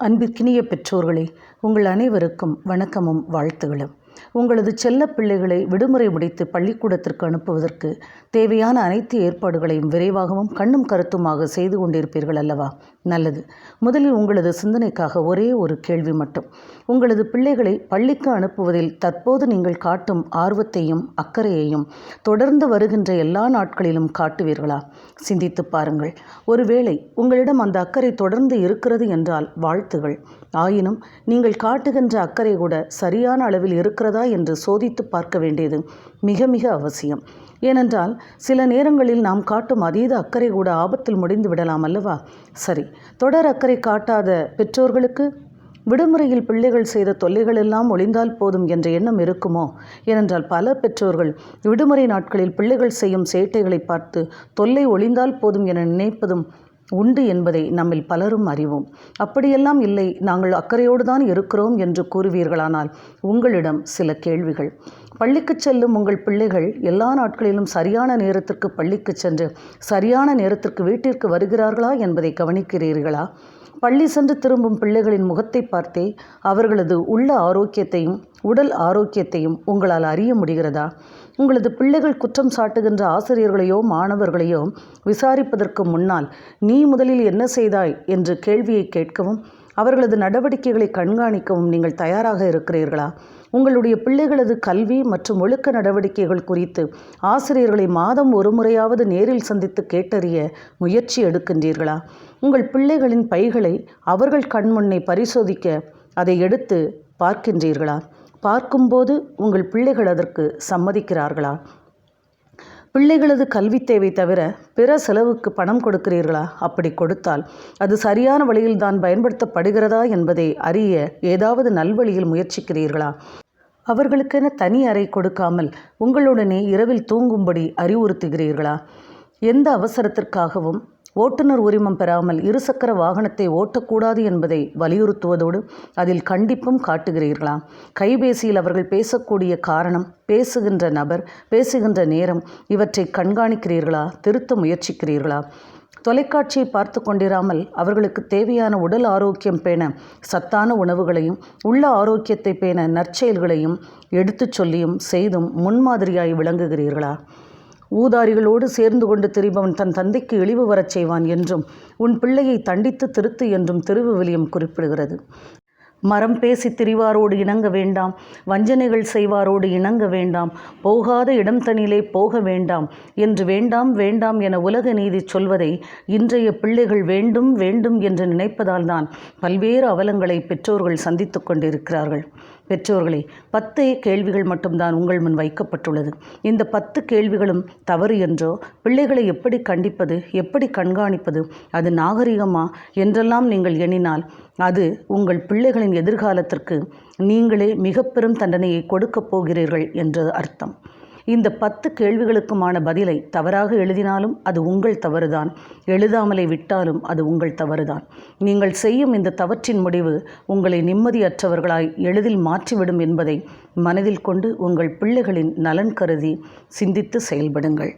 அன்பிற்கினிய பெற்றோர்களே உங்கள் அனைவருக்கும் வணக்கமும் வாழ்த்துகளும். உங்களது செல்ல பிள்ளைகளை விடுமுறை முடித்து பள்ளிக்கூடத்திற்கு அனுப்புவதற்கு தேவையான அனைத்து ஏற்பாடுகளையும் விரைவாகவும் கண்ணும் கருத்துமாக செய்து கொண்டிருப்பீர்கள் அல்லவா? நல்லது. முதலில் உங்களது சிந்தனைக்காக ஒரே ஒரு கேள்வி மட்டும். உங்களது பிள்ளைகளை பள்ளிக்கு அனுப்புவதில் தற்போது நீங்கள் காட்டும் ஆர்வத்தையும் அக்கறையையும் தொடர்ந்து வருகின்ற எல்லா நாட்களிலும் காட்டுவீர்களா? சிந்தித்து பாருங்கள். ஒருவேளை உங்களிடம் அந்த அக்கறை தொடர்ந்து இருக்கிறது என்றால் வாழ்த்துகள். ஆயினும் நீங்கள் காட்டுகின்ற அக்கறை கூட சரியான அளவில் இருக்கிறதா என்று சோதித்து பார்க்க வேண்டியது மிக மிக அவசியம். ஏனென்றால் சில நேரங்களில் நாம் காட்டும் அதீத அக்கறை கூட ஆபத்தில் முடிந்து விடலாம் அல்லவா? சரி தொடர் அக்கறை காட்டாத பெற்றோர்களுக்கு? விடுமுறையில் பிள்ளைகள் செய்த தொல்லைகள் எல்லாம் ஒளிந்தால் போதும் என்ற எண்ணம் இருக்குமோ? ஏனென்றால் பல பெற்றோர்கள் விடுமுறை நாட்களில் பிள்ளைகள் செய்யும் சேட்டைகளை பார்த்து தொல்லை ஒளிந்தால் போதும் என நினைப்பதும் உண்டு என்பதை நம்மில் பலரும் அறிவோம். அப்படியெல்லாம் இல்லை நாங்கள் அக்கறையோடு தான் இருக்கிறோம் என்று கூறுவீர்களானால் உங்களிடம் சில கேள்விகள். பள்ளிக்கு செல்லும் உங்கள் பிள்ளைகள் எல்லா நாட்களிலும் சரியான நேரத்திற்கு பள்ளிக்கு சென்று சரியான நேரத்திற்கு வீட்டிற்கு வருகிறார்களா என்பதை கவனிக்கிறீர்களா? பள்ளி சென்று திரும்பும் பிள்ளைகளின் முகத்தை பார்த்தே அவர்களது உள்ள ஆரோக்கியத்தையும் உடல் ஆரோக்கியத்தையும் உங்களால் அறிய முடிகிறதா? உங்களது பிள்ளைகள் குற்றம் சாட்டுகின்ற ஆசிரியர்களையோ மாணவர்களையோ விசாரிப்பதற்கு முன்னால் நீ முதலில் என்ன செய்தாய்? என்று கேள்வியை கேட்கவும் அவர்களது நடவடிக்கைகளை கண்காணிக்கவும் நீங்கள் தயாராக இருக்கிறீர்களா? உங்களுடைய பிள்ளைகளது கல்வி மற்றும் ஒழுக்க நடவடிக்கைகள் குறித்து ஆசிரியர்களை மாதம் ஒரு முறையாவது நேரில் சந்தித்து கேட்டறிய முயற்சி எடுக்கின்றீர்களா? உங்கள் பிள்ளைகளின் பைகளை அவர்கள் கண்முன்னே பரிசோதிக்க அதை எடுத்து பார்க்கின்றீர்களா? பார்க்கும்போது உங்கள் பிள்ளைகள் அதற்கு சம்மதிக்கிறார்களா? பிள்ளைகளது கல்வி தேவை தவிர பிற செலவுக்கு பணம் கொடுக்கிறீர்களா? அப்படி கொடுத்தால் அது சரியான வழியில் தான் பயன்படுத்தப்படுகிறதா என்பதை அறிய ஏதாவது நல்வழியில் முயற்சிக்கிறீர்களா? அவர்களுக்கென தனி அறை கொடுக்காமல் உங்களுடனே இரவில் தூங்கும்படி அறிவுறுத்துகிறீர்களா? எந்த அவசரத்திற்காகவும் ஓட்டுநர் உரிமம் பெறாமல் இருசக்கர வாகனத்தை ஓட்டக்கூடாது என்பதை வலியுறுத்துவதோடு அதில் கண்டிப்பும் காட்டுகிறீர்களா? கைபேசியில் அவர்கள் பேசக்கூடிய காரணம் பேசுகின்ற நபர் பேசுகின்ற நேரம் இவற்றை கண்காணிக்கிறீர்களா? திருத்த முயற்சிக்கிறீர்களா? தொலைக்காட்சியை பார்த்து கொண்டிராமல் அவர்களுக்கு தேவையான உடல் ஆரோக்கியம் பேண சத்தான உணவுகளையும் உள்ள ஆரோக்கியத்தை பேண நற்செயல்களையும் எடுத்துச் சொல்லியும் செய்தும் முன்மாதிரியாய் விளங்குகிறீர்களா? ஊதாரிகளோடு சேர்ந்து கொண்டு திரிபவன் தன் தந்தைக்கு இழிவு வரச் செய்வான் என்றும் உன் பிள்ளையை தண்டித்து திருத்து என்றும் திருவுவிலியம் குறிப்பிடுகிறது. மரம் பேசி திரிவாரோடு இணங்க வேண்டாம் வஞ்சனைகள் செய்வாரோடு இணங்க வேண்டாம் போகாத இடம் தனியிலே போக வேண்டாம் என்று வேண்டாம் வேண்டாம் என உலக நீதி சொல்வதை இன்றைய பிள்ளைகள் வேண்டும் வேண்டும் என்று நினைப்பதால்தான் பல்வேறு அவலங்களை பெற்றோர்கள் சந்தித்து கொண்டிருக்கிறார்கள். பெற்றோர்களே பத்து கேள்விகள் மட்டும்தான் உங்கள் முன் வைக்கப்பட்டுள்ளது. இந்த பத்து கேள்விகளும் தவறு என்றோ பிள்ளைகளை எப்படி கண்டிப்பது எப்படி கண்காணிப்பது அது நாகரிகமா என்றெல்லாம் நீங்கள் எண்ணினால் அது உங்கள் பிள்ளைகளின் எதிர்காலத்திற்கு நீங்களே மிக பெரும் தண்டனையை கொடுக்கப் போகிறீர்கள் என்று அர்த்தம். இந்த பத்து கேள்விகளுக்குமான பதிலை தவறாக எழுதினாலும் அது உங்கள் தவறுதான். எழுதாமலே விட்டாலும் அது உங்கள் தவறுதான். நீங்கள் செய்யும் இந்த தவற்றின் முடிவு உங்களை நிம்மதியற்றவர்களாய் எளிதில் மாற்றிவிடும் என்பதை மனதில் கொண்டு உங்கள் பிள்ளைகளின் நலன் கருதி சிந்தித்து செயல்படுங்கள்.